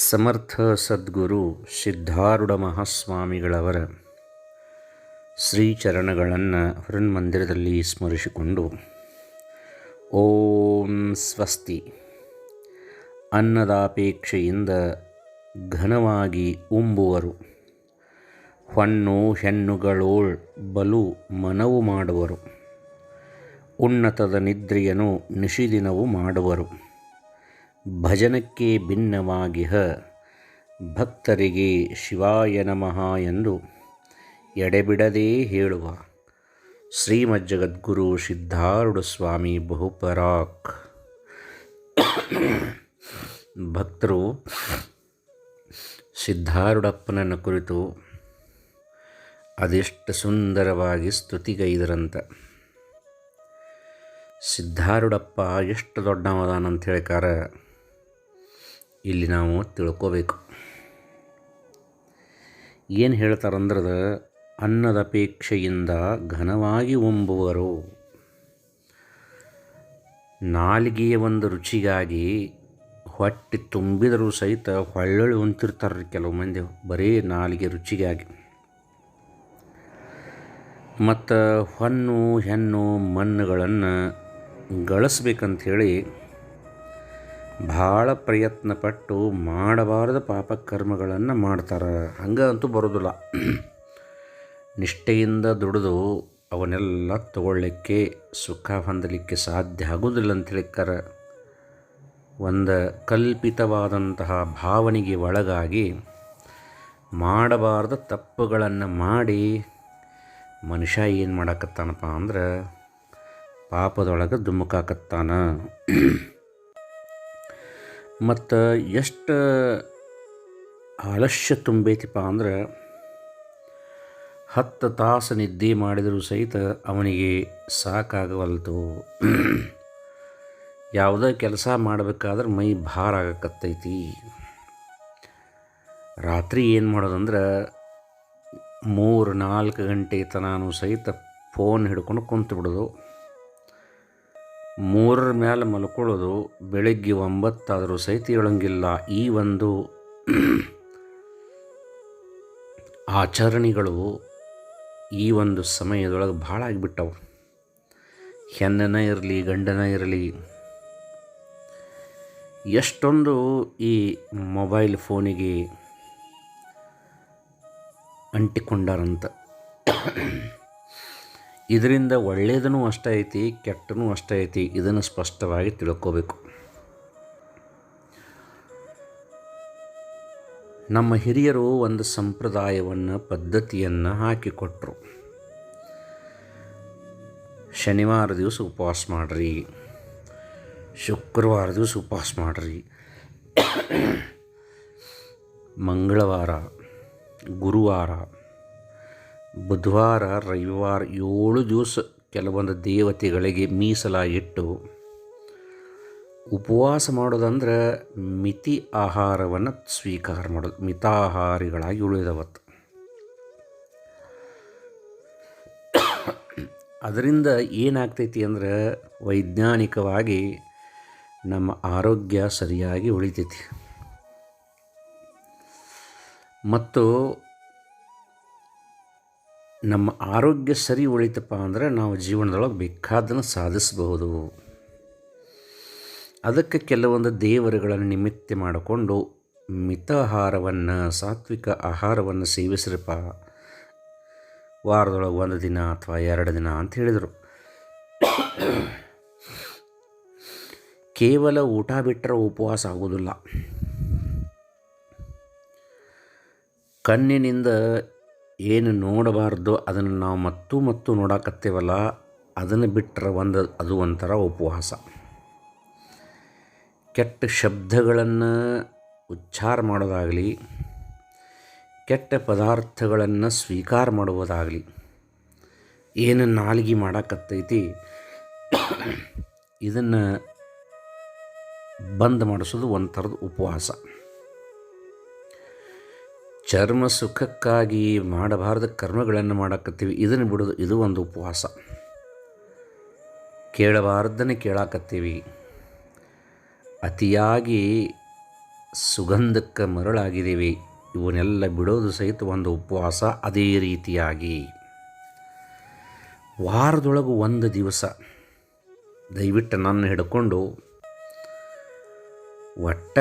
ಸಮರ್ಥ ಸದ್ಗುರು ಸಿದ್ಧಾರೂಢ ಮಹಾಸ್ವಾಮಿಗಳವರ ಶ್ರೀಚರಣಗಳನ್ನು ಹೃನ್ಮಂದಿರದಲ್ಲಿ ಸ್ಮರಿಸಿಕೊಂಡು, ಓಂ ಸ್ವಸ್ತಿ. ಅನ್ನದಾಪೇಕ್ಷೆಯಿಂದ ಘನವಾಗಿ ಉಂಬುವರು. ಹಣ್ಣು ಹೆಣ್ಣುಗಳೋಳ್ ಬಲು ಮನವು ಮಾಡುವರು. ಉನ್ನತದ ನಿದ್ರೆಯನ್ನು ನಿಶಿದಿನವು ಮಾಡುವರು. ಭಜನಕ್ಕೆ ಭಿನ್ನವಾಗಿಹ. ಭಕ್ತರಿಗೆ ಶಿವಾಯ ನಮಃ ಎಂದು ಎಡೆಬಿಡದೇ ಹೇಳುವ. ಶ್ರೀಮಜ್ಜಗದ್ಗುರು ಸಿದ್ಧಾರೂಢ ಸ್ವಾಮಿ ಬಹುಪರಾಕ್. ಭಕ್ತರು ಸಿದ್ಧಾರೂಢಪ್ಪನನ್ನು ಕುರಿತು ಅದೆಷ್ಟು ಸುಂದರವಾಗಿ ಸ್ತುತಿಗೈದರಂತ. ಸಿದ್ಧಾರೂಢಪ್ಪ ಎಷ್ಟು ದೊಡ್ಡವದಾನಂತ ಹೇಳಿಕಾರ. ಇಲ್ಲಿ ನಾವು ತಿಳ್ಕೋಬೇಕು. ಏನು ಹೇಳ್ತಾರಂದ್ರದ, ಅನ್ನದಪೇಕ್ಷೆಯಿಂದ ಘನವಾಗಿ ಉಂಬುವರು ನಾಲಿಗೆಯ ಒಂದು ರುಚಿಗಾಗಿ ಹೊಟ್ಟೆ ತುಂಬಿದರೂ ಸಹಿತ ಹೊಳ್ಳೊಳ್ಳಿ ಉಂತಿರ್ತಾರೆ ಕೆಲವು ಮಂದಿ, ಬರೀ ನಾಲಿಗೆ ರುಚಿಗಾಗಿ. ಮತ್ತು ಹೊನ್ನು, ಹೆಣ್ಣು, ಮಣ್ಣುಗಳನ್ನು ಗಳಿಸ್ಬೇಕಂಥೇಳಿ ಭಾಳ ಪ್ರಯತ್ನಪಟ್ಟು ಮಾಡಬಾರದ ಪಾಪಕರ್ಮಗಳನ್ನು ಮಾಡ್ತಾರೆ. ಹಂಗೆ ಅಂತೂ ಬರೋದಿಲ್ಲ. ನಿಷ್ಠೆಯಿಂದ ದುಡಿದು ಅವನ್ನೆಲ್ಲ ತಗೊಳ್ಳಿಕ್ಕೆ ಸುಖ ಹೊಂದಲಿಕ್ಕೆ ಸಾಧ್ಯ ಆಗೋದಿಲ್ಲ ಅಂತ ಹೇಳಿಕ್ಕಾರ. ಒಂದು ಕಲ್ಪಿತವಾದಂತಹ ಭಾವನೆಗೆ ಒಳಗಾಗಿ ಮಾಡಬಾರ್ದ ತಪ್ಪುಗಳನ್ನು ಮಾಡಿ ಮನುಷ್ಯ ಏನು ಮಾಡಕತ್ತಾನಪ್ಪ ಅಂದ್ರೆ ಪಾಪದೊಳಗೆ ಧುಮುಕಾಕತ್ತಾನ. ಮತ್ತು ಎಷ್ಟು ಆಲಸ್ಯ ತುಂಬೈತಿಪ್ಪ ಅಂದ್ರೆ ಹತ್ತು ತಾಸು ನಿದ್ದೆ ಮಾಡಿದರೂ ಸಹಿತ ಅವನಿಗೆ ಸಾಕಾಗವಲ್ತು. ಯಾವುದೇ ಕೆಲಸ ಮಾಡಬೇಕಾದ್ರೆ ಮೈ ಭಾರ ಆಗಕತ್ತೈತಿ. ರಾತ್ರಿ ಏನು ಮಾಡೋದಂದ್ರೆ ಮೂರು ನಾಲ್ಕು ಗಂಟೆ ತನಾನು ಸಹಿತ ಫೋನ್ ಹಿಡ್ಕೊಂಡು ಕುಂತು ಬಿಡೋದು ಮೂರರ ಮ್ಯಾಲೆ ಮಲ್ಕೊಳ್ಳೋದು ಬೆಳಗ್ಗೆ ಒಂಬತ್ತಾದರೂ ಸಹಿತ ಹೇಳೋಂಗಿಲ್ಲ. ಈ ಒಂದು ಆಚರಣೆಗಳು ಈ ಒಂದು ಸಮಯದೊಳಗೆ ಭಾಳ ಆಗಿಬಿಟ್ಟವು. ಹೆಣ್ಣನ ಇರಲಿ, ಗಂಡನ ಇರಲಿ, ಎಷ್ಟೊಂದು ಈ ಮೊಬೈಲ್ ಫೋನಿಗೆ ಅಂಟಿಕೊಂಡಾರಂತ. ಇದರಿಂದ ಒಳ್ಳೆಯದೂ ಅಷ್ಟೇ ಐತಿ, ಕೆಟ್ಟನೂ ಅಷ್ಟೇ ಐತಿ ಇದನ್ನು ಸ್ಪಷ್ಟವಾಗಿ ತಿಳ್ಕೋಬೇಕು. ನಮ್ಮ ಹಿರಿಯರು ಒಂದು ಸಂಪ್ರದಾಯವನ್ನು, ಪದ್ಧತಿಯನ್ನು ಹಾಕಿಕೊಟ್ರು. ಶನಿವಾರ ದಿವಸ ಉಪವಾಸ ಮಾಡಿರಿ, ಶುಕ್ರವಾರ ದಿವಸ ಉಪವಾಸ ಮಾಡಿರಿ, ಮಂಗಳವಾರ, ಗುರುವಾರ ಬುಧವಾರ, ರವಿವಾರ ಏಳು ದಿವಸ ಕೆಲವೊಂದು ದೇವತೆಗಳಿಗೆ ಮೀಸಲಾಗಿಟ್ಟು ಉಪವಾಸ ಮಾಡೋದಂದ್ರೆ ಮಿತಿ ಆಹಾರವನ್ನು ಸ್ವೀಕಾರ ಮಾಡೋದು, ಮಿತಾಹಾರಿಗಳಾಗಿ ಉಳಿದವತ್ತು. ಅದರಿಂದ ಏನಾಗ್ತೈತಿ ಅಂದ್ರೆ ವೈಜ್ಞಾನಿಕವಾಗಿ ನಮ್ಮ ಆರೋಗ್ಯ ಸರಿಯಾಗಿ ಉಳಿತೈತಿ. ಮತ್ತು ನಮ್ಮ ಆರೋಗ್ಯ ಸರಿ ಉಳಿತಪ್ಪ ಅಂದರೆ ನಾವು ಜೀವನದೊಳಗೆ ಬೇಕಾದನ್ನು ಸಾಧಿಸಬಹುದು. ಅದಕ್ಕೆ ಕೆಲವೊಂದು ದೇವರುಗಳನ್ನು ನಿಮಿತ್ತ ಮಾಡಿಕೊಂಡು ಮಿತಾಹಾರವನ್ನು, ಸಾತ್ವಿಕ ಆಹಾರವನ್ನು ಸೇವಿಸ್ರಪ್ಪ. ವಾರದೊಳಗೆ ಒಂದು ದಿನ ಅಥವಾ ಎರಡು ದಿನ ಅಂತ ಹೇಳಿದರು. ಕೇವಲ ಊಟ ಬಿಟ್ಟರೆ ಉಪವಾಸ ಆಗೋದಿಲ್ಲ ಕಣ್ಣಿನಿಂದ ಏನು ನೋಡಬಾರ್ದು ಅದನ್ನು ನಾವು ಮತ್ತು ಮತ್ತು ನೋಡಕತ್ತೇವಲ್ಲ, ಅದನ್ನು ಬಿಟ್ಟರೆ ಒಂದು, ಅದು ಒಂಥರ ಉಪವಾಸ. ಕೆಟ್ಟ ಶಬ್ದಗಳನ್ನು ಉಚ್ಚಾರ ಮಾಡೋದಾಗಲಿ, ಕೆಟ್ಟ ಪದಾರ್ಥಗಳನ್ನು ಸ್ವೀಕಾರ ಮಾಡುವುದಾಗಲಿ, ಏನು ನಾಲಿಗೆ ಮಾಡಕತ್ತೈತಿ, ಇದನ್ನು ಬಂದ್ ಮಾಡಿಸೋದು ಒಂಥರದ ಉಪವಾಸ. ಚರ್ಮ ಸುಖಕ್ಕಾಗಿ ಮಾಡಬಾರದ ಕರ್ಮಗಳನ್ನು ಮಾಡಕತ್ತೀವಿ. ಇದನ್ನು ಬಿಡೋದು ಇದು ಒಂದು ಉಪವಾಸ. ಕೇಳಬಾರ್ದನ್ನೇ ಕೇಳಾಕತ್ತೀವಿ. ಅತಿಯಾಗಿ ಸುಗಂಧಕ್ಕೆ ಮರಳಾಗಿದ್ದೀವಿ. ಇವನ್ನೆಲ್ಲ ಬಿಡೋದು ಸಹಿತ ಒಂದು ಉಪವಾಸ ಅದೇ ರೀತಿಯಾಗಿ. ವಾರದೊಳಗೆ ಒಂದು ದಿವಸ ದಯವಿಟ್ಟು ನನ್ನ ಹಿಡ್ಕೊಂಡು ಒಟ್ಟ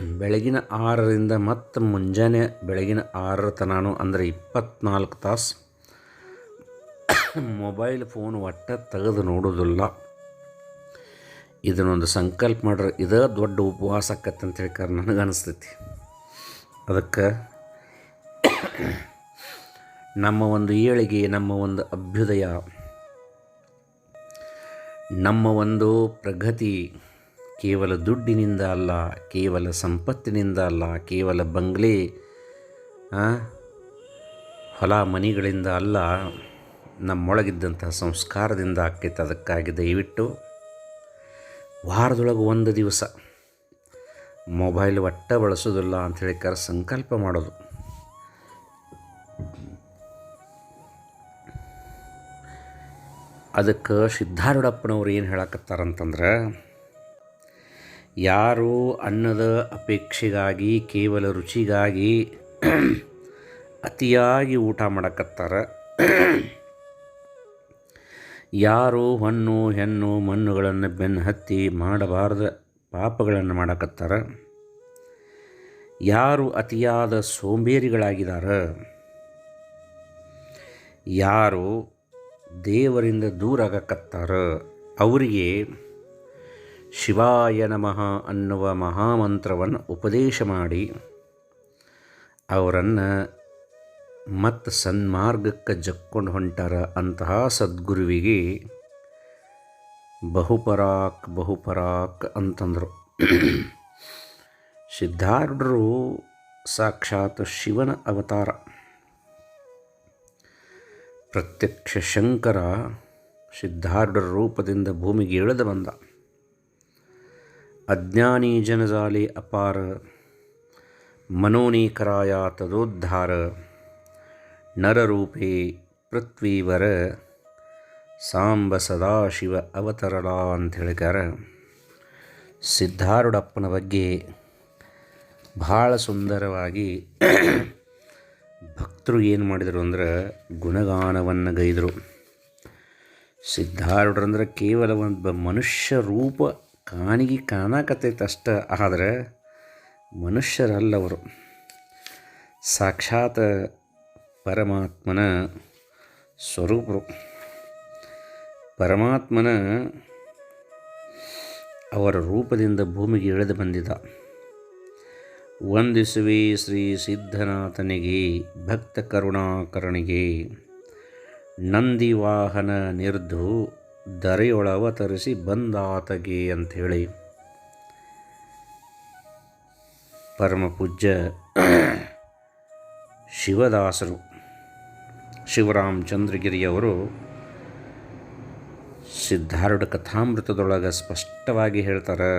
ಬೆಳಗಿನ ಆರರಿಂದ ಮತ್ತು ಮುಂಜಾನೆ ಬೆಳಗಿನ ಆರರ ತನಾನು ಅಂದರೆ ಇಪ್ಪತ್ನಾಲ್ಕು ತಾಸು ಮೊಬೈಲ್ ಫೋನ್ ಒಟ್ಟ ತೆಗೆದು ನೋಡೋದಿಲ್ಲ ಇದನ್ನೊಂದು ಸಂಕಲ್ಪ ಮಾಡ್ರೆ ಇದ ದೊಡ್ಡ ಉಪವಾಸ ಆಕತ್ತೆ ಅಂತ ಹೇಳ್ಕಾರೆ ನನಗೆ ಅನಿಸ್ತೈತಿ. ಅದಕ್ಕೆ ನಮ್ಮ ಒಂದು ಏಳಿಗೆ, ನಮ್ಮ ಒಂದು ಅಭ್ಯುದಯ, ನಮ್ಮ ಒಂದು ಪ್ರಗತಿ ಕೇವಲ ದುಡ್ಡಿನಿಂದ ಅಲ್ಲ, ಕೇವಲ ಸಂಪತ್ತಿನಿಂದ ಅಲ್ಲ, ಕೇವಲ ಬಂಗ್ಲೆ ಹೊಲ ಮನಿಗಳಿಂದ ಅಲ್ಲ, ನಮ್ಮೊಳಗಿದ್ದಂತಹ ಸಂಸ್ಕಾರದಿಂದ ಆಕೈತೆ ಅದಕ್ಕಾಗಿ ದಯವಿಟ್ಟು ವಾರದೊಳಗೆ ಒಂದು ದಿವಸ ಮೊಬೈಲ್ ಒಟ್ಟ ಬಳಸೋದಿಲ್ಲ ಅಂತ ಹೇಳಿಕಾರ ಸಂಕಲ್ಪ ಮಾಡೋದು. ಅದಕ್ಕೆ ಸಿದ್ಧಾರೂಢಪ್ಪನವ್ರು ಏನು ಹೇಳಕತ್ತಾರಂತಂದ್ರೆ ಯಾರು ಅನ್ನದ ಅಪೇಕ್ಷೆಗಾಗಿ, ಕೇವಲ ರುಚಿಗಾಗಿ ಅತಿಯಾಗಿ ಊಟ ಮಾಡಕತ್ತಾರ? ಯಾರು ಹಣ್ಣು, ಹೆಣ್ಣು, ಮಣ್ಣುಗಳನ್ನು ಬೆನ್ನು ಹತ್ತಿ ಮಾಡಬಾರ್ದ, ಪಾಪಗಳನ್ನು ಮಾಡಕತ್ತಾರ? ಯಾರು ಅತಿಯಾದ ಸೋಂಬೇರಿಗಳಾಗಿದ್ದಾರೆ ಯಾರು ದೇವರಿಂದ ದೂರ ಆಗಕತ್ತಾರ ಅವರಿಗೆ ಶಿವಾಯ ನಮಃ ಅನ್ನುವ ಮಹಾಮಂತ್ರವನ್ನು ಉಪದೇಶ ಮಾಡಿ ಅವರನ್ನು ಮತ್ತು ಸನ್ಮಾರ್ಗಕ್ಕೆ ಜಕ್ಕೊಂಡು ಹೊಂಟಾರ ಅಂತಹ ಸದ್ಗುರುವಿಗೆ ಬಹುಪರಾಕ್ ಬಹುಪರಾಕ್ ಅಂತಂದರು. ಸಿದ್ಧಾರ್ಢರು ಸಾಕ್ಷಾತ್ ಶಿವನ ಅವತಾರ. ಪ್ರತ್ಯಕ್ಷ ಶಂಕರ ಸಿದ್ಧಾರ್ಢರ ರೂಪದಿಂದ ಭೂಮಿಗೆ ಇಳಿದು ಬಂದ. ಅಜ್ಞಾನಿ ಜನಜಾಲಿ ಅಪಾರ ಮನೋನೀಕರಾಯ ತದೋದ್ಧಾರ ನರರೂಪೇ ಪೃಥ್ವೀವರ ಸಾಂಬ ಸದಾಶಿವ ಅವತರಳ ಅಂತ ಹೇಳಿಕಾರ ಸಿದ್ಧಾರೂಢಪ್ಪನ ಬಗ್ಗೆ ಭಾಳ ಸುಂದರವಾಗಿ ಭಕ್ತರು ಏನು ಮಾಡಿದರು ಅಂದ್ರೆ ಗುಣಗಾನವನ್ನು ಗೈದರು. ಸಿದ್ಧಾರೂಢರಂದ್ರೆ ಕೇವಲ ಒಂದು ಮನುಷ್ಯ ರೂಪ ಕಾಣಿಗೆ ಕಾಣಕತ್ತೈತೆ ಅಷ್ಟ. ಆದರೆ ಮನುಷ್ಯರಲ್ಲವರು ಸಾಕ್ಷಾತ್ ಪರಮಾತ್ಮನ ಸ್ವರೂಪರು. ಪರಮಾತ್ಮನ ಅವರ ರೂಪದಿಂದ ಭೂಮಿಗೆ ಇಳಿದು ಬಂದಿದ್ದ ವಂದಿಸುವೆ ಶ್ರೀ ಸಿದ್ಧನಾಥನಿಗೆ, ಭಕ್ತ ಕರುಣಾಕರಣಿಗೆ ನಂದಿ ವಾಹನ ನಿರ್ಧು ದರೆಯೊಳವತರಿಸಿ ಬಂದಾತಗೆ ಅಂಥೇಳಿ. ಪರಮ ಪೂಜ್ಯ ಶಿವದಾಸರು, ಶಿವರಾಮಚಂದ್ರಗಿರಿಯವರು ಸಿದ್ಧಾರೂಢ ಕಥಾಮೃತದೊಳಗೆ ಸ್ಪಷ್ಟವಾಗಿ ಹೇಳ್ತಾರೆ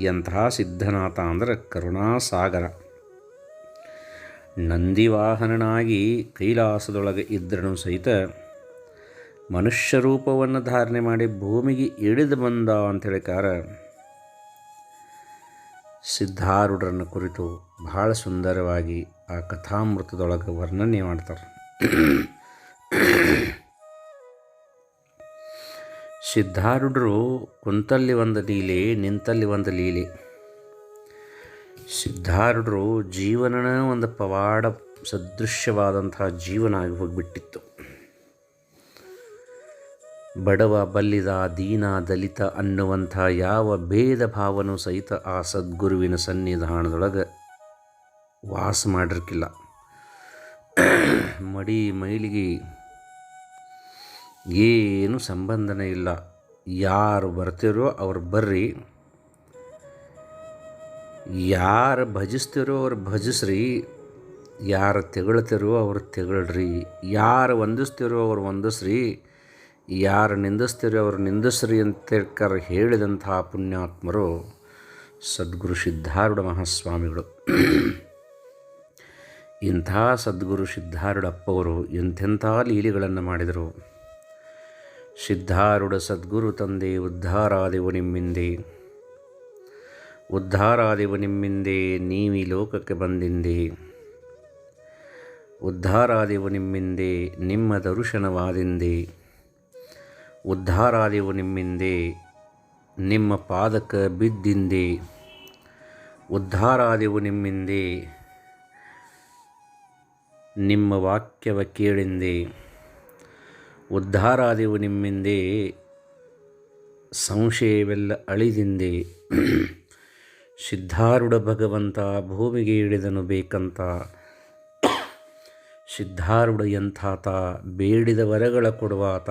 ಎಂತಹ ಸಿದ್ಧನಾಥ ಅಂದರೆ ಕರುಣಾಸಾಗರ. ನಂದಿವಾಹನನಾಗಿ ಕೈಲಾಸದೊಳಗೆ ಇದ್ರೂ ಸಹಿತ ಮನುಷ್ಯ ರೂಪವನ್ನು ಧಾರಣೆ ಮಾಡಿ ಭೂಮಿಗೆ ಇಳಿದು ಬಂದ ಅಂತ ಹೇಳಿಕಾರ ಸಿದ್ಧಾರೂಢರನ್ನು ಕುರಿತು ಬಹಳ ಸುಂದರವಾಗಿ ಆ ಕಥಾಮೃತದೊಳಗೆ ವರ್ಣನೆ ಮಾಡ್ತಾರೆ. ಸಿದ್ಧಾರೂಢರು ಕುಂತಲ್ಲಿ ಒಂದು ಲೀಲೆ, ನಿಂತಲ್ಲಿ ಒಂದು ಲೀಲೆ. ಸಿದ್ಧಾರೂಢರು ಜೀವನನ ಒಂದು ಪವಾಡ ಸದೃಶ್ಯವಾದಂತಹ ಜೀವನ ಆಗಿ ಹೋಗಿಬಿಟ್ಟಿತ್ತು. ಬಡವ ಬಲ್ಲಿದ ದೀನ ದಲಿತ ಅನ್ನುವಂಥ ಯಾವ ಭೇದ ಭಾವನೂ ಸಹಿತ ಆ ಸದ್ಗುರುವಿನ ಸನ್ನಿಧಾನದೊಳಗೆ ವಾಸ ಮಾಡಿರ್ಕಿಲ್ಲ. ಮಡಿ ಮೈಲಿಗೆ ಏನು ಸಂಬಂಧನೇ ಇಲ್ಲ. ಯಾರು ಬರ್ತಿರೋ ಅವ್ರು ಬರ್ರಿ. ಯಾರು ಭಜಿಸ್ತಿರೋ ಅವ್ರು ಭಜಿಸ್ರಿ. ಯಾರು ತೆಗಳ್ತಿರೋ ಅವ್ರು ತೆಗಳ್ರಿ. ಯಾರು ವಂದಿಸ್ತಿರೋ ಅವ್ರು ವಂದಿಸ್ರಿ. ಯಾರು ನಿಂದಿಸ್ತೀರಿ ಅವರು ನಿಂದಿಸ್ರಿ ಅಂತ ಹೇಳಿದಂತಹ ಪುಣ್ಯಾತ್ಮರು ಸದ್ಗುರು ಸಿದ್ಧಾರೂಢ ಮಹಾಸ್ವಾಮಿಗಳು. ಇಂಥ ಸದ್ಗುರು ಸಿದ್ಧಾರೂಢಪ್ಪವರು ಎಂಥೆಂಥ ಲೀಲೆಗಳನ್ನು ಮಾಡಿದರು. ಸಿದ್ಧಾರೂಢ ಸದ್ಗುರು ತಂದೆ ಉದ್ಧಾರಾದೆವು ನಿಮ್ಮಿಂದೆ. ಉದ್ಧಾರಾದೆವು ನಿಮ್ಮಿಂದೆ, ನೀವಿ ಲೋಕಕ್ಕೆ ಬಂದಿಂದೆ. ಉದ್ಧಾರಾದೆವು ನಿಮ್ಮಿಂದೆ, ನಿಮ್ಮ ದರುಶನವಾದಿಂದೆ. ಉದ್ಧಾರಾದೆವು ನಿಮ್ಮಿಂದೆ, ನಿಮ್ಮ ಪಾದಕ ಬಿದ್ದಿಂದೆ. ಉದ್ಧಾರಾದೆವು ನಿಮ್ಮಿಂದೆ, ನಿಮ್ಮ ವಾಕ್ಯವ ಕೇಳಿಂದೆ. ಉದ್ಧಾರಾದೆವು ನಿಮ್ಮಿಂದೆ, ಸಂಶಯವೆಲ್ಲ ಅಳಿದಿಂದೆ. ಸಿದ್ಧಾರೂಢ ಭಗವಂತ ಭೂಮಿಗೆ ಇಳಿದನು ಬೇಕಂತ. ಸಿದ್ಧಾರೂಢ ಎಂಥಾತ ಬೇಡಿದ ವರಗಳ ಕೊಡುವಾತ.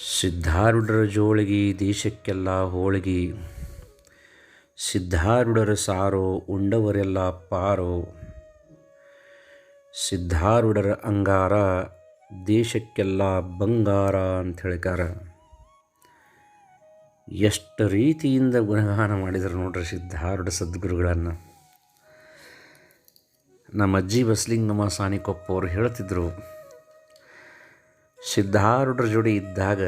ಸಿದ್ಧಾರೂಢರ ಜೋಳಿಗೆ ದೇಶಕ್ಕೆಲ್ಲ ಹೋಳಿಗೆ. ಸಿದ್ಧಾರುಡರ ಸಾರೋ, ಉಂಡವರೆಲ್ಲ ಪಾರೋ. ಸಿದ್ಧಾರುಡರ ಅಂಗಾರ, ದೇಶಕ್ಕೆಲ್ಲ ಬಂಗಾರ ಅಂತ ಹೇಳಿಕಾರ ಎಷ್ಟು ರೀತಿಯಿಂದ ಗುಣಗಾನ ಮಾಡಿದರು ನೋಡ್ರಿ ಸಿದ್ಧಾರುಡ ಸದ್ಗುರುಗಳನ್ನು. ನಮ್ಮ ಅಜ್ಜಿ ಬಸಲಿಂಗಮ್ಮ ಸಾನಿಕೊಪ್ಪ ಅವರು ಹೇಳ್ತಿದ್ರು ಸಿದ್ಧಾರೂಢರ ಜೋಡಿ ಇದ್ದಾಗ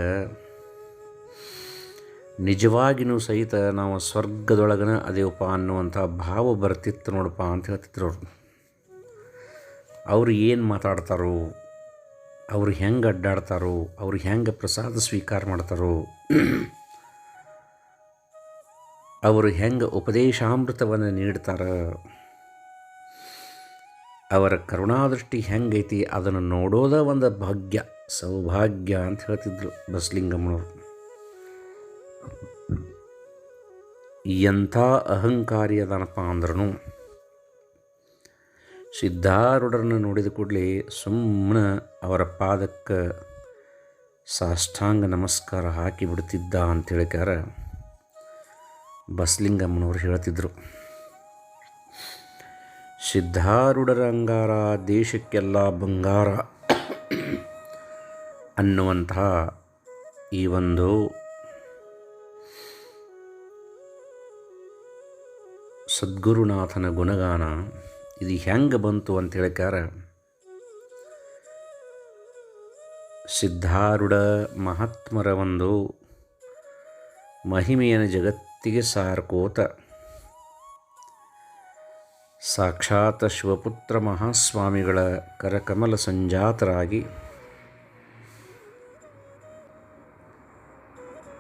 ನಿಜವಾಗಿಯೂ ಸಹಿತ ನಾವು ಸ್ವರ್ಗದೊಳಗನ ಅದೇವಪ್ಪ ಅನ್ನುವಂಥ ಭಾವ ಬರ್ತಿತ್ತು ನೋಡಪ್ಪ ಅಂತ ಹೇಳ್ತಿದ್ರು ಅವರು. ಅವ್ರು ಏನು ಮಾತಾಡ್ತಾರೋ, ಅವ್ರು ಹೆಂಗೆ ಅಡ್ಡಾಡ್ತಾರೋ, ಅವ್ರು ಹೆಂಗೆ ಪ್ರಸಾದ ಸ್ವೀಕಾರ ಮಾಡ್ತಾರೋ, ಅವರು ಹೆಂಗೆ ಉಪದೇಶಾಮೃತವನ್ನು ನೀಡ್ತಾರೆ, ಅವರ ಕರುಣಾದೃಷ್ಟಿ ಹೆಂಗೈತಿ ಅದನ್ನು ನೋಡೋದ ಒಂದು ಭಾಗ್ಯ. ಸೌಭಾಗ್ಯ ಅಂತ ಹೇಳ್ತಿದ್ರು ಬಸಲಿಂಗಮ್ಮನವರು. ಎಂಥ ಅಹಂಕಾರಿ ಅದಾನಪ್ಪ ಅಂದ್ರೂ ಸಿದ್ಧಾರೂಢರನ್ನು ನೋಡಿದ ಕೂಡಲೇ ಸುಮ್ಮನೆ ಅವರ ಪಾದಕ್ಕೆ ಸಾಷ್ಟಾಂಗ ನಮಸ್ಕಾರ ಹಾಕಿ ಬಿಡ್ತಿದ್ದ ಅಂತ ಹೇಳಿಕಾರ ಬಸಲಿಂಗಮ್ಮನವರು ಹೇಳ್ತಿದ್ರು. ಸಿದ್ಧಾರೂಢರ ಅಂಗಾರ ದೇಶಕ್ಕೆಲ್ಲ ಬಂಗಾರ. ಅನ್ನುವಂತಹ ಈ ಒಂದು ಸದ್ಗುರುನಾಥನ ಗುಣಗಾನ ಇದು ಹೆಂಗೆ ಬಂತು ಅಂತ ಹೇಳಿಕಾರ ಸಿದ್ಧಾರೂಢ ಮಹಾತ್ಮರ ಒಂದು ಮಹಿಮೆಯನ್ನು ಜಗತ್ತಿಗೆ ಸಾರ್ಕೋತ ಸಾಕ್ಷಾತ್ ಶಿವಪುತ್ರ ಮಹಾಸ್ವಾಮಿಗಳ ಕರಕಮಲ ಸಂಜಾತರಾಗಿ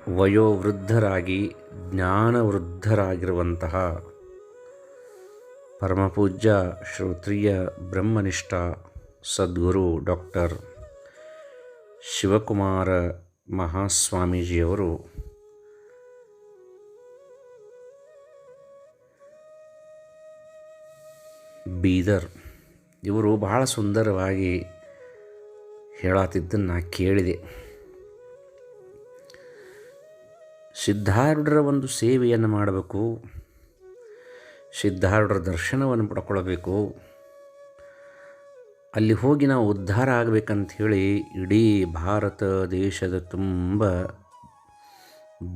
ವಯೋವೃದ್ಧರಾಗಿ, ಜ್ಞಾನವೃದ್ಧರಾಗಿರುವಂತಹ ಪರಮಪೂಜ್ಯ ಶ್ರೋತ್ರಿಯ ಬ್ರಹ್ಮನಿಷ್ಠ ಸದ್ಗುರು ಡಾಕ್ಟರ್ ಶಿವಕುಮಾರ ಮಹಾಸ್ವಾಮೀಜಿಯವರು ಬೀದರ್. ಇವರು ಬಹಳ ಸುಂದರವಾಗಿ ಹೇಳತ್ತಿದ್ದನ್ನು ಕೇಳಿದೆ. ಸಿದ್ಧಾರೂಢರ ಒಂದು ಸೇವೆಯನ್ನು ಮಾಡಬೇಕು. ಸಿದ್ಧಾರೂಢರ ದರ್ಶನವನ್ನು ಪಡ್ಕೊಳ್ಬೇಕು. ಅಲ್ಲಿ ಹೋಗಿ ನಾವು ಉದ್ಧಾರ ಆಗಬೇಕಂಥೇಳಿ ಇಡೀ ಭಾರತ ದೇಶದ ತುಂಬ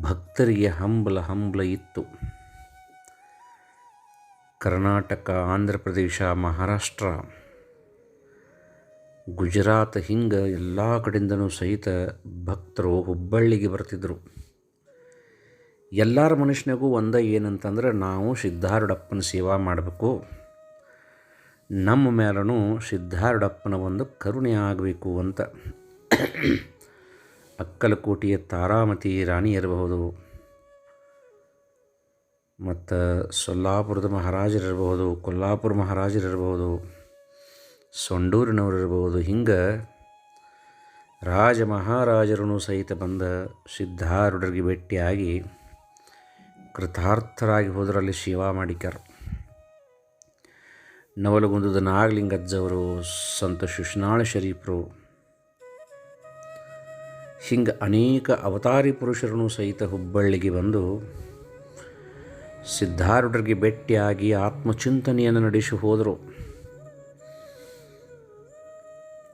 ಭಕ್ತರಿಗೆ ಹಂಬಲ ಹಂಬಲ ಇತ್ತು. ಕರ್ನಾಟಕ, ಆಂಧ್ರ ಪ್ರದೇಶ, ಮಹಾರಾಷ್ಟ್ರ, ಗುಜರಾತ್ ಹಿಂಗೆ ಎಲ್ಲ ಕಡೆಯಿಂದನೂ ಸಹಿತ ಭಕ್ತರು ಹುಬ್ಬಳ್ಳಿಗೆ ಬರ್ತಿದ್ದರು ಎಲ್ಲರ ಮನುಷ್ಯನಿಗೂ ಒಂದೇ ಏನಂತಂದ್ರೆ ನಾವು ಸಿದ್ಧಾರೂಢಪ್ಪನ ಸೇವಾ ಮಾಡಬೇಕು. ನಮ್ಮ ಮೇಲೂ ಸಿದ್ಧಾರೂಢಪ್ಪನ ಒಂದು ಕರುಣೆ ಆಗಬೇಕು ಅಂತ. ಅಕ್ಕಲಕೋಟೆಯ ತಾರಾಮತಿ ರಾಣಿ ಇರಬಹುದು. ಮತ್ತು ಸೊಲ್ಲಾಪುರದ ಮಹಾರಾಜರಿರಬಹುದು ಕೊಲ್ಲಾಪುರ ಮಹಾರಾಜರಿರಬಹುದು ಸೊಂಡೂರಿನವರಿರಬಹುದು ಹಿಂಗೆ ರಾಜ ಮಹಾರಾಜರೂ ಸಹಿತ ಬಂದ ಸಿದ್ಧಾರೂಢರಿಗೆ ಭೇಟಿಯಾಗಿ ಕೃತಾರ್ಥರಾಗಿ ಹೋದರಲ್ಲಿ ಶಿವ ಮಾಡಿಕರ್ ನವಲಗುಂದದ ನಾಗಲಿಂಗಜ್ಜವರು ಸಂತ ಶುಷ್ನಾಳ ಶರೀಫರು ಹಿಂಗೆ ಅನೇಕ ಅವತಾರಿ ಪುರುಷರನ್ನು ಸಹಿತ ಹುಬ್ಬಳ್ಳಿಗೆ ಬಂದು ಸಿದ್ಧಾರೂಢರಿಗೆ ಭೇಟಿಯಾಗಿ ಆತ್ಮಚಿಂತನೆಯನ್ನು ನಡೆಸಿ ಹೋದರು.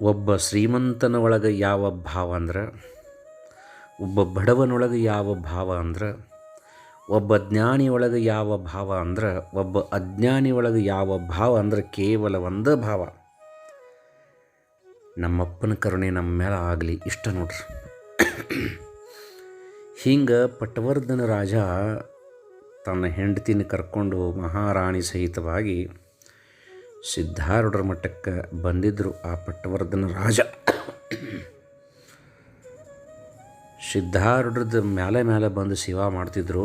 ಒಬ್ಬ ಶ್ರೀಮಂತನ ಒಳಗೆ ಯಾವ ಭಾವ ಅಂದ್ರೆ, ಒಬ್ಬ ಬಡವನೊಳಗೆ ಯಾವ ಭಾವ ಅಂದ್ರೆ ಒಬ್ಬ ಜ್ಞಾನಿ ಒಳಗೆ ಯಾವ ಭಾವ ಅಂದ್ರೆ, ಒಬ್ಬ ಅಜ್ಞಾನಿ ಒಳಗೆ ಯಾವ ಭಾವ ಅಂದ್ರೆ ಕೇವಲ ಒಂದು ಭಾವ. ನಮ್ಮಪ್ಪನ ಕರುಣೆ ನಮ್ಮ ಮೇಲೆ ಆಗಲಿ ಇಷ್ಟ ನೋಡ್ರಿ. ಹಿಂಗೆ ಪಟ್ಟವರ್ಧನ ರಾಜ ತನ್ನ ಹೆಂಡತಿನ ಕರ್ಕೊಂಡು ಮಹಾರಾಣಿ ಸಹಿತವಾಗಿ ಸಿದ್ಧಾರೂಢರ ಮಠಕ್ಕೆ ಬಂದಿದ್ದರು ಆ ಪಟ್ಟವರ್ಧನ ರಾಜ. ಸಿದ್ಧಾರೂಢರದ ಮೇಲೆ ಮೇಲೆ ಬಂದು ಸೇವಾ ಮಾಡ್ತಿದ್ರು.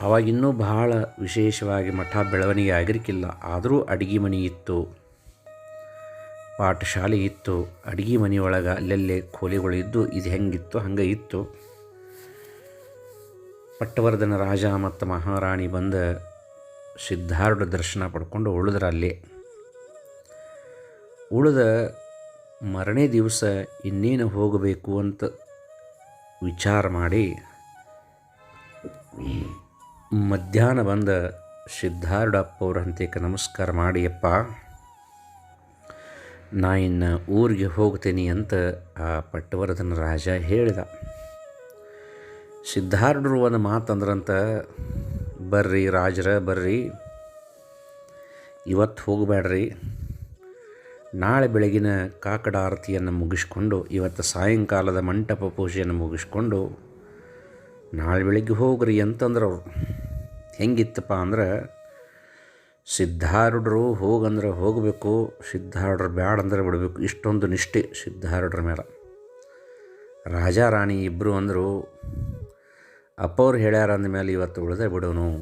ಅವಾಗಿನ್ನೂ ಬಹಳ ವಿಶೇಷವಾಗಿ ಮಠ ಬೆಳವಣಿಗೆ ಆಗಿರಕ್ಕಿಲ್ಲ ಆದರೂ ಅಡಿಗೆ ಮನೆ ಇತ್ತು. ಪಾಠಶಾಲೆ ಇತ್ತು. ಅಡಿಗೆ ಮನೆಯೊಳಗೆ ಅಲ್ಲೆಲ್ಲೇ ಕೋಲಿಗಳು ಇದ್ದು ಇದು ಹೆಂಗಿತ್ತು, ಹಂಗೆ ಇತ್ತು. ಪಟ್ಟವರ್ಧನ ರಾಜ ಮತ್ತು ಮಹಾರಾಣಿ ಬಂದ ಸಿದ್ಧಾರೂಢ ದರ್ಶನ ಪಡ್ಕೊಂಡು ಉಳಿದ್ರ ಅಲ್ಲಿ. ಉಳಿದ ಮರನೇ ದಿವಸ ಇನ್ನೇನು ಹೋಗಬೇಕು ಅಂತ ವಿಚಾರ ಮಾಡಿ ಮಧ್ಯಾಹ್ನ ಬಂದ ಸಿದ್ಧಾರೂಢಪ್ಪ ಅವ್ರ ಹಂತಕ್ಕೆ ನಮಸ್ಕಾರ ಮಾಡಿಯಪ್ಪ, ನಾ ಇನ್ನು ಊರಿಗೆ ಹೋಗ್ತೀನಿ ಅಂತ ಆ ಪಟ್ಟವರ್ಧನ ರಾಜ ಹೇಳಿದ. ಸಿದ್ಧಾರೂಢರು ಒಂದು ಮಾತಂದ್ರಂತ ಬರ್ರಿ ರಾಜರ, ಬರ್ರಿ ಇವತ್ತು ಹೋಗಬೇಡ್ರಿ ನಾಳೆ ಬೆಳಗಿನ ಕಾಕಡ ಆರತಿಯನ್ನು ಮುಗಿಸ್ಕೊಂಡು, ಇವತ್ತು ಸಾಯಂಕಾಲದ ಮಂಟಪ ಪೂಜೆಯನ್ನು ಮುಗಿಸ್ಕೊಂಡು, ನಾಳೆ ಬೆಳಗ್ಗೆ ಹೋಗ್ರಿ ಅಂತಂದ್ರೆ ಅವರು ಹೆಂಗಿತ್ತಪ್ಪ ಅಂದ್ರೆ, ಸಿದ್ಧಾರೂಢರು ಹೋಗಂದ್ರೆ ಹೋಗಬೇಕು, ಸಿದ್ಧಾರೂಢರು ಬ್ಯಾಡ ಅಂದ್ರೆ ಬಿಡಬೇಕು. ಇಷ್ಟೊಂದು ನಿಷ್ಠೆ ಸಿದ್ಧಾರೂಢರ ಮೇಲೆ. ರಾಜ ರಾಣಿ ಇಬ್ಬರು ಅಂದರು, ಅಪ್ಪವ್ರು ಹೇಳ್ಯಾರ ಅಂದಮೇಲೆ ಇವತ್ತು ಉಳಿದೇ ಬಿಡೋನು.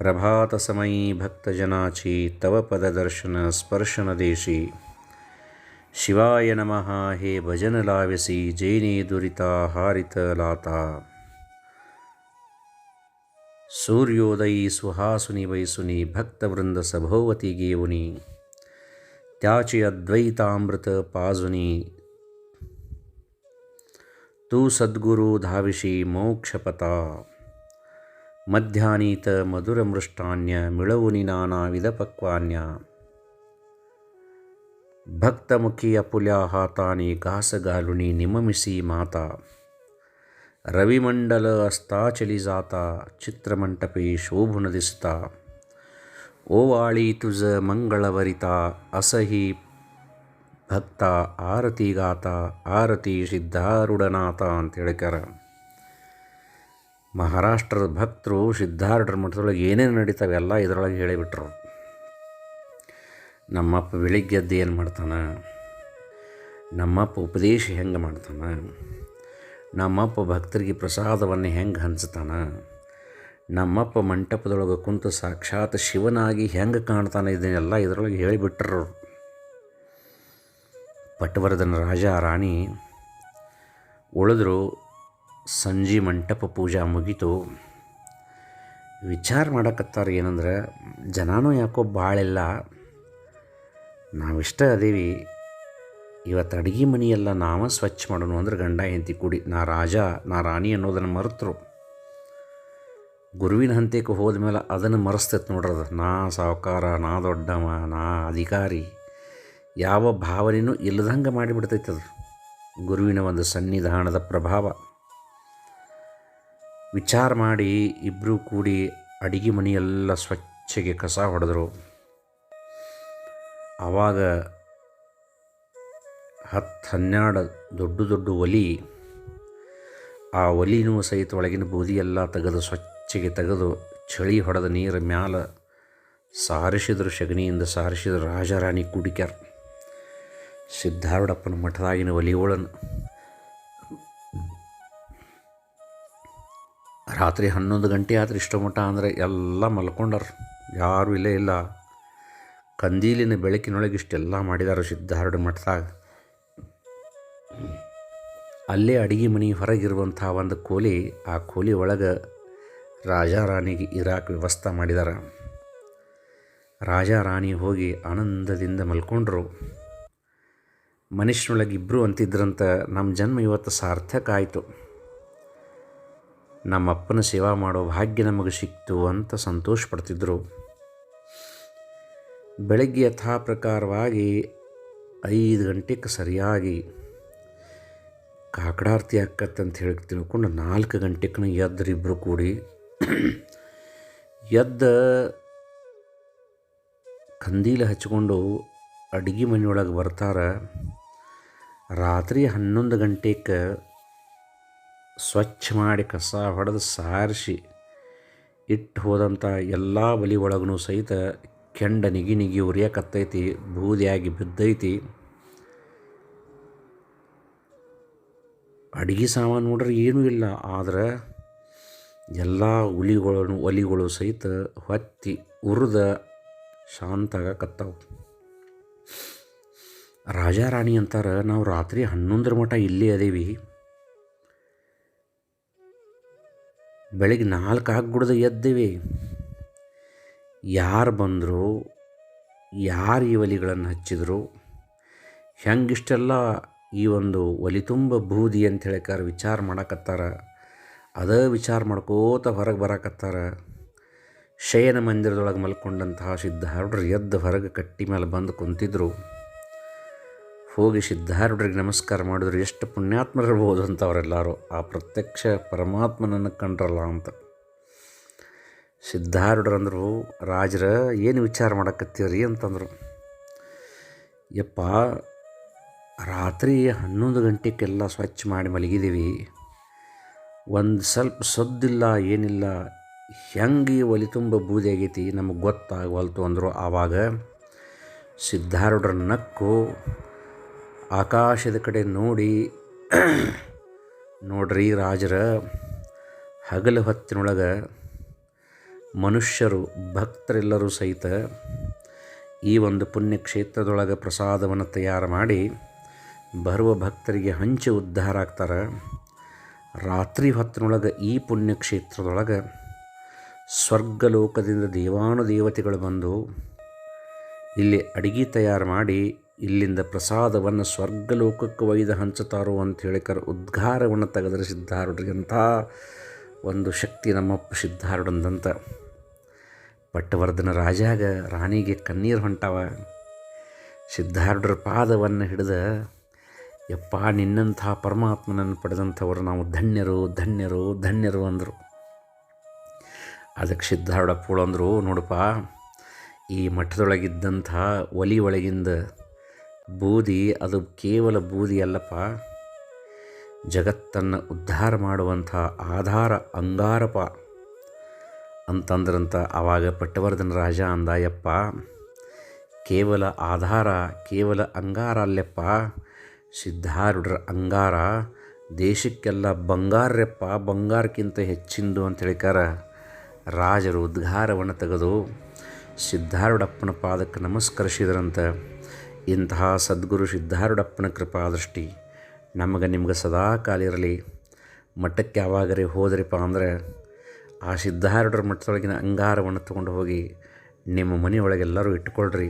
ಪ್ರಭಾತ ಸಮಯೀ ಭಕ್ತಜನಾಚಿ ತವ ಪದ ದರ್ಶನ ಸ್ಪರ್ಶನ ದೇಶಿ ಶಿವಾಯ ನಮಃ, ಹೇ ಭಜನ ಲಾವಿಸಿ ಜೈನಿ ದುರಿತ ಹಾರಿತ ಲಾತ. ಸೂರ್ಯೋದಯಿ ಸುಹಾಸುನಿ ವೈಸುನಿ ಭಕ್ತವೃಂದ ಸಭೋವತಿ ಗೇವುನಿ. ತ್ಯಾಚಿ ಅದ್ವೈತಾಮೃತ ಪಾಜುನಿ ತೂ ಸದ್ಗುರು ಧಾವಿಷಿ ಮೋಕ್ಷಪಥ ಮಧ್ಯಾಹ್ನೀತ ಮಧುರ ಮೃಷ್ಟಾನ್ಯ ಮಿಳವುನಿ ನಾನಾ ವಿಧ ಪಕ್ವಾನ್ಯ. ಭಕ್ತಮುಖಿಯ ಪುಲ್ಯಾಹಾತಾನಿ ಘಾಸಗಾಲುನಿ ನಿಮಮಿಸಿ ಮಾತಾ. ರವಿಮಂಡಲ ಅಸ್ತಾಚಲಿಜಾತ ಚಿತ್ರಮಂಟಪೆ ಶೋಭುನದಿಸ್ತ ಓವಾಳಿ ತುಜ ಮಂಗಳವರಿತ, ಅಸಹಿ ಭಕ್ತ ಆರತಿಗಾತ ಆರತಿ ಸಿದ್ಧಾರುಡನಾಥ ಅಂತ ಹೇಳ್ಕ್ಯಾರ ಮಹಾರಾಷ್ಟ್ರದ ಭಕ್ತರು ಸಿದ್ಧಾರೂಢರ ಮಠದೊಳಗೆ ಏನೇನು ನಡೀತಾವೆ ಎಲ್ಲ ಇದರೊಳಗೆ ಹೇಳಿಬಿಟ್ರು. ನಮ್ಮಪ್ಪ ಬೆಳಿಗ್ಗೆದ್ದು ಏನು ಮಾಡ್ತಾನೆ? ನಮ್ಮಪ್ಪ ಉಪದೇಶ ಹೆಂಗೆ ಮಾಡ್ತಾನೆ? ನಮ್ಮಪ್ಪ ಭಕ್ತರಿಗೆ ಪ್ರಸಾದವನ್ನು ಹೆಂಗೆ ಹಂಚ್ತಾನೆ? ನಮ್ಮಪ್ಪ ಮಂಟಪದೊಳಗೆ ಕುಂತು ಸಾಕ್ಷಾತ್ ಶಿವನಾಗಿ ಹೆಂಗೆ ಕಾಣ್ತಾನೆ ಇದನ್ನೆಲ್ಲ ಇದರೊಳಗೆ ಹೇಳಿಬಿಟ್ರು. ಪಟ್ವರ್ಧನ ರಾಜ ರಾಣಿ ಉಳಿದ್ರು ಸಂಜೆ ಮಂಟಪ ಪೂಜಾ ಮುಗೀತು. ವಿಚಾರ ಮಾಡಕತ್ತಾರ ಏನಂದ್ರೆ, ಜನಾನು ಯಾಕೋ ಭಾಳಿಲ್ಲ ನಾವಿಷ್ಟ ಅದೇವಿ. ಇವತ್ತು ಅಡುಗೆ ಮನೆಯೆಲ್ಲ ನಾವ ಸ್ವಚ್ಛ ಮಾಡೋಣ ಅಂದ್ರೆ ಗಂಡ ಹೆಂತಿ ಕೂಡಿ, ನಾ ರಾಜ, ನಾ ರಾಣಿ ಅನ್ನೋದನ್ನು ಮರೆತರು. ಗುರುವಿನ ಹಂತಕ್ಕೆ ಹೋದ ಮೇಲೆ ಅದನ್ನು ಮರೆಸ್ತೈತೆ ನೋಡ್ರದ ನಾ ಸಾವುಕಾರ, ನಾ ದೊಡ್ಡವ, ನಾ ಅಧಿಕಾರಿ. ಯಾವ ಭಾವನೆಯೂ ಇಲ್ಲದಂಗೆ ಮಾಡಿಬಿಡ್ತೈತೆ ಅದು. ಗುರುವಿನ ಒಂದು ಸನ್ನಿಧಾನದ ಪ್ರಭಾವ. ವಿಚಾರ ಮಾಡಿ ಇಬ್ಬರೂ ಕೂಡಿ ಅಡಿಗೆ ಮನೆಯೆಲ್ಲ ಸ್ವಚ್ಛಗೆ ಕಸ ಹೊಡೆದ್ರು. ಆವಾಗ ಹತ್ತು ಹನ್ನೆರಡು ದೊಡ್ಡ ದೊಡ್ಡ ಒಲಿ, ಆ ಒಲಿನೂ ಸಹಿತ ಒಳಗಿನ ಬೂದಿಯೆಲ್ಲ ತೆಗೆದು ಸ್ವಚ್ಛಗೆ ತೆಗೆದು ಚಳಿ ಹೊಡೆದ ನೀರು ಮ್ಯಾಲ ಸಾರಿಸಿದ್ರು ಶಗಣಿಯಿಂದ ಸಾರಿಸಿದ್ರು ರಾಜಾರಾಣಿ ಕುಡಿಕ್ಯಾರ. ಸಿದ್ಧಾರೂಢಪ್ಪನ ಮಠದಾಗಿನ ಒಲಿಗಳನ್ನು ರಾತ್ರಿ ಹನ್ನೊಂದು ಗಂಟೆ ಆದ್ರೆ ಇಷ್ಟ ಮಟ್ಟ ಅಂದರೆ ಎಲ್ಲ ಮಲ್ಕೊಂಡರು. ಯಾರೂ ಇಲ್ಲೇ ಇಲ್ಲ. ಕಂದೀಲಿನ ಬೆಳಕಿನೊಳಗೆ ಇಷ್ಟೆಲ್ಲ ಮಾಡಿದಾರೆ ಸಿದ್ಧಾರೂಢ ಮಠದಾಗ. ಅಲ್ಲೇ ಅಡಿಗೆ ಮನೆ ಹೊರಗಿರುವಂಥ ಒಂದು ಕೋಲಿ, ಆ ಕೋಲಿ ಒಳಗೆ ರಾಜ ರಾಣಿಗೆ ಇರಾಕ್ ವ್ಯವಸ್ಥೆ ಮಾಡಿದಾರ. ರಾಜ ರಾಣಿ ಹೋಗಿ ಆನಂದದಿಂದ ಮಲ್ಕೊಂಡ್ರು. ಮನುಷ್ಯನೊಳಗೆ ಇಬ್ಬರು ಅಂತಿದ್ರಂತ ನಮ್ಮ ಜನ್ಮ ಇವತ್ತು ಸಾರ್ಥಕ ಆಯಿತು. ನಮ್ಮ ಅಪ್ಪನ ಸೇವಾ ಮಾಡೋ ಭಾಗ್ಯ ನಮಗೆ ಸಿಕ್ತು ಅಂತ ಸಂತೋಷ ಪಡ್ತಿದ್ದರು ಬೆಳಗ್ಗೆ ಯಥಾ ಪ್ರಕಾರವಾಗಿ ಐದು ಗಂಟೆಗೆ ಸರಿಯಾಗಿ ಕಾಕಡಾರ್ತಿ ಆಕತ್ತಂತ ಹೇಳಿ ತಿಳ್ಕೊಂಡು ನಾಲ್ಕು ಗಂಟೆಗೆ ಎದ್ದರು ಇಬ್ಬರು ಕೂಡಿ ಎದ್ದ ಕಂದೀಲ ಹಚ್ಕೊಂಡು ಅಡುಗೆ ಮನೆಯೊಳಗೆ ಬರ್ತಾರೆ. ರಾತ್ರಿ ಹನ್ನೊಂದು ಗಂಟೆಗೆ ಸ್ವಚ್ಛ ಮಾಡಿ ಕಸ ಹೊಡೆದು ಸಾರಿಸಿ ಇಟ್ಟು ಹೋದಂಥ ಎಲ್ಲ ಬಲಿ ಒಳಗೂ ಸಹಿತ ಕೆಂಡ ನಿಗಿ ನಿಗಿ ಉರಿಯಕತ್ತೈತಿ ಬೂದಿಯಾಗಿ ಬಿದ್ದೈತಿ. ಅಡುಗೆ ಸಾಮಾನು ನೋಡ್ರಿ ಏನೂ ಇಲ್ಲ, ಆದರೆ ಎಲ್ಲ ಉಲಿಗಳು ಒಲಿಗಳು ಸಹಿತ ಹೊತ್ತಿ ಉರಿದ ಶಾಂತಾಗ ಕತ್ತವು. ರಾಜ ರಾಣಿ ಅಂತಾರೆ, ನಾವು ರಾತ್ರಿ ಹನ್ನೊಂದರ ಮಟ್ಟ ಇಲ್ಲೇ ಅದೇವಿ. ಬೆಳಿಗ್ಗೆ ನಾಲ್ಕು ಆಗ್ಬಿಡ್ದು ಎದ್ದೀವಿ. ಯಾರು ಬಂದರು, ಯಾರು ಈ ಒಲಿಗಳನ್ನು ಹಚ್ಚಿದ್ರು, ಹೆಂಗಿಷ್ಟೆಲ್ಲ ಈ ಒಂದು ಒಲಿ ತುಂಬ ಬೂದಿ ಅಂತ ಹೇಳಿಕಾರ ವಿಚಾರ ಮಾಡಕತ್ತಾರ, ಅದೇ ವಿಚಾರ ಮಾಡ್ಕೋತ ಹೊರಗೆ ಬರಕತ್ತಾರ. ಶಯನ ಮಂದಿರದೊಳಗೆ ಮಲ್ಕೊಂಡಂತಹ ಸಿದ್ಧಾರೂಢರು ಎದ್ದು ಹೊರಗೆ ಕಟ್ಟಿ ಮೇಲೆ ಬಂದು ಕುಂತಿದ್ರು. ಹೋಗಿ ಸಿದ್ಧಾರೂಢರಿಗೆ ನಮಸ್ಕಾರ ಮಾಡಿದ್ರು ಎಷ್ಟು ಪುಣ್ಯಾತ್ಮರಿರ್ಬೋದು ಅಂತ ಅವರೆಲ್ಲರೂ ಆ ಪ್ರತ್ಯಕ್ಷ ಪರಮಾತ್ಮನನ್ನು ಕಂಡ್ರಲ್ಲ ಅಂತ. ಸಿದ್ಧಾರೂಢರಂದರು, ರಾಜರ ಏನು ವಿಚಾರ ಮಾಡಕತ್ತೀರಿ ಅಂತಂದರು, ಯಪ್ಪ, ರಾತ್ರಿ ಹನ್ನೊಂದು ಗಂಟೆಗೆಲ್ಲ ಸ್ವಚ್ಛ ಮಾಡಿ ಮಲಗಿದ್ದೀವಿ, ಒಂದು ಸ್ವಲ್ಪ ಸದ್ದಿಲ್ಲ, ಏನಿಲ್ಲ, ಹೆಂಗೆ ಒಲಿ ತುಂಬ ಬೂದಿ ಆಗೈತಿ ನಮಗೆ ಗೊತ್ತಾಗವಲ್ತು ಅಂದರು. ಆವಾಗ ಸಿದ್ಧಾರೂಢರ ನಕ್ಕು ಆಕಾಶದ ಕಡೆ ನೋಡಿ, ನೋಡ್ರಿ ರಾಜರ ಹಗಲು ಹೊತ್ತಿನೊಳಗೆ ಮನುಷ್ಯರು ಭಕ್ತರೆಲ್ಲರೂ ಸಹಿತ ಈ ಒಂದು ಪುಣ್ಯಕ್ಷೇತ್ರದೊಳಗೆ ಪ್ರಸಾದವನ್ನು ತಯಾರು ಮಾಡಿ ಬರುವ ಭಕ್ತರಿಗೆ ಹಂಚಿ ಉದ್ಧಾರ ಆಗ್ತಾರೆ. ರಾತ್ರಿ ಹೊತ್ತಿನೊಳಗೆ ಈ ಪುಣ್ಯಕ್ಷೇತ್ರದೊಳಗೆ ಸ್ವರ್ಗಲೋಕದಿಂದ ದೇವಾನುದೇವತೆಗಳು ಬಂದು ಇಲ್ಲಿ ಅಡಿಗೆ ತಯಾರು ಮಾಡಿ ಇಲ್ಲಿಂದ ಪ್ರಸಾದವನ್ನು ಸ್ವರ್ಗಲೋಕಕ್ಕೆ ಒಯ್ದು ಹಂಚುತ್ತಾರೋ ಅಂತ ಹೇಳಿಕರ ಉದ್ಗಾರವನ್ನು ತೆಗೆದರೆ ಸಿದ್ಧಾರುಡ್ರಿಗಂಥ ಒಂದು ಶಕ್ತಿ ನಮ್ಮಪ್ಪ ಸಿದ್ಧಾರೂಢಂದಂತ. ಪಟ್ಟವರ್ಧನ ರಾಜಾಗ ರಾಣಿಗೆ ಕಣ್ಣೀರು ಹೊಂಟಾವ. ಸಿದ್ಧಾರೂಢರ ಪಾದವನ್ನು ಹಿಡಿದ, ಯಪ್ಪ, ನಿನ್ನಂಥ ಪರಮಾತ್ಮನನ್ನು ಪಡೆದಂಥವರು ನಾವು ಧನ್ಯರು ಧನ್ಯರು ಧನ್ಯರು ಅಂದರು. ಅದಕ್ಕೆ ಸಿದ್ಧಾರೂಢ ಅಂದರು ನೋಡಪ್ಪ, ಈ ಮಠದೊಳಗಿದ್ದಂಥ ಒಲಿ ಒಳಗಿಂದ ಬೂದಿ, ಅದು ಕೇವಲ ಬೂದಿ ಅಲ್ಲಪ್ಪ. ಜಗತ್ತನ್ನು ಉದ್ಧಾರ ಮಾಡುವಂಥ ಆಧಾರ ಅಂಗಾರಪ ಅಂತಂದ್ರಂತ ಆವಾಗ ಪಟ್ಟವರ್ಧನ ರಾಜ ಅಂದಾಯಪ್ಪ, ಕೇವಲ ಆಧಾರ, ಕೇವಲ ಅಂಗಾರ ಅಲ್ಲೆಪ್ಪ. ಸಿದ್ಧಾರೂಢರ ಅಂಗಾರ, ದೇಶಕ್ಕೆಲ್ಲ ಬಂಗಾರಪ್ಪ ಬಂಗಾರಕ್ಕಿಂತ ಹೆಚ್ಚಿಂದು ಅಂತ ಹೇಳಿಕಾರ ರಾಜರು ಉದ್ಗಾರವನ್ನು ತೆಗೆದು ಸಿದ್ಧಾರೂಢಪ್ಪನ ಪಾದಕ್ಕೆ ನಮಸ್ಕರಿಸಿದ್ರಂತ. ಇಂತಹ ಸದ್ಗುರು ಸಿದ್ಧಾರೂಢಪ್ಪನ ಕೃಪಾದೃಷ್ಟಿ ನಮಗೆ ನಿಮ್ಗೆ ಸದಾ ಕಾಲಿರಲಿ ಮಠಕ್ಕೆ ಯಾವಾಗರೆ ಹೋದ್ರಿಪ್ಪ ಅಂದರೆ ಆ ಸಿದ್ಧಾರೂಢರ ಮಠದೊಳಗಿನ ಅಂಗಾರವನ್ನು ತೊಗೊಂಡು ಹೋಗಿ ನಿಮ್ಮ ಮನೆಯೊಳಗೆಲ್ಲರೂ ಇಟ್ಕೊಳ್ರಿ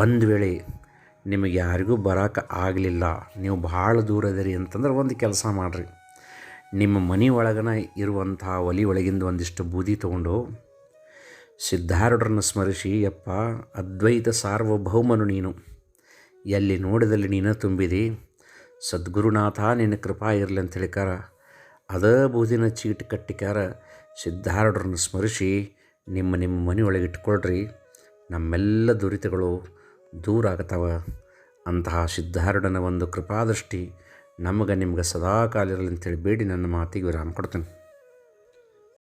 ಒಂದು ವೇಳೆ ನಿಮಗೆ ಯಾರಿಗೂ ಬರೋಕೆ ಆಗಲಿಲ್ಲ, ನೀವು ಭಾಳ ದೂರ ಇದ್ದೀರಿ ಅಂತಂದ್ರೆ ಒಂದು ಕೆಲಸ ಮಾಡಿರಿ. ನಿಮ್ಮ ಮನೆ ಒಳಗನ ಇರುವಂಥ ಒಲಿ ಒಳಗಿಂದ ಒಂದಿಷ್ಟು ಬೂದಿ ತೊಗೊಂಡು ಸಿದ್ಧಾರೂಢರನ್ನು ಸ್ಮರಿಸಿ, ಯಪ್ಪ, ಅದ್ವೈತ ಸಾರ್ವಭೌಮನು ನೀನು. ಎಲ್ಲಿ ನೋಡಿದಲ್ಲಿ ನೀನು ತುಂಬಿದಿ? ಸದ್ಗುರುನಾಥ ನಿನ್ನ ಕೃಪಾ ಇರಲಿ ಅಂತ ಹೇಳಿಕಾರ ಅದೇ ಬೂದಿನ ಚೀಟ್ ಕಟ್ಟಿಕಾರ ಸಿದ್ಧಾರೂಢರನ್ನು ಸ್ಮರಿಸಿ ನಿಮ್ಮ ನಿಮ್ಮ ಮನೆಯೊಳಗೆ ಇಟ್ಕೊಳ್ರಿ. ನಮ್ಮೆಲ್ಲ ದುರಿತಗಳು ದೂರ ಆಗತ್ತವ ಅಂತಹ ಸಿದ್ಧಾರೂಢನ ಒಂದು ಕೃಪಾದೃಷ್ಟಿ ನಮಗೆ ನಿಮ್ಗೆ ಸದಾ ಕಾಲಿರಲಿ ಅಂತೇಳಿ ಬೇಡಿ ನನ್ನ ಮಾತಿಗೆ ವಿರಾಮ ಕೊಡ್ತೇನೆ.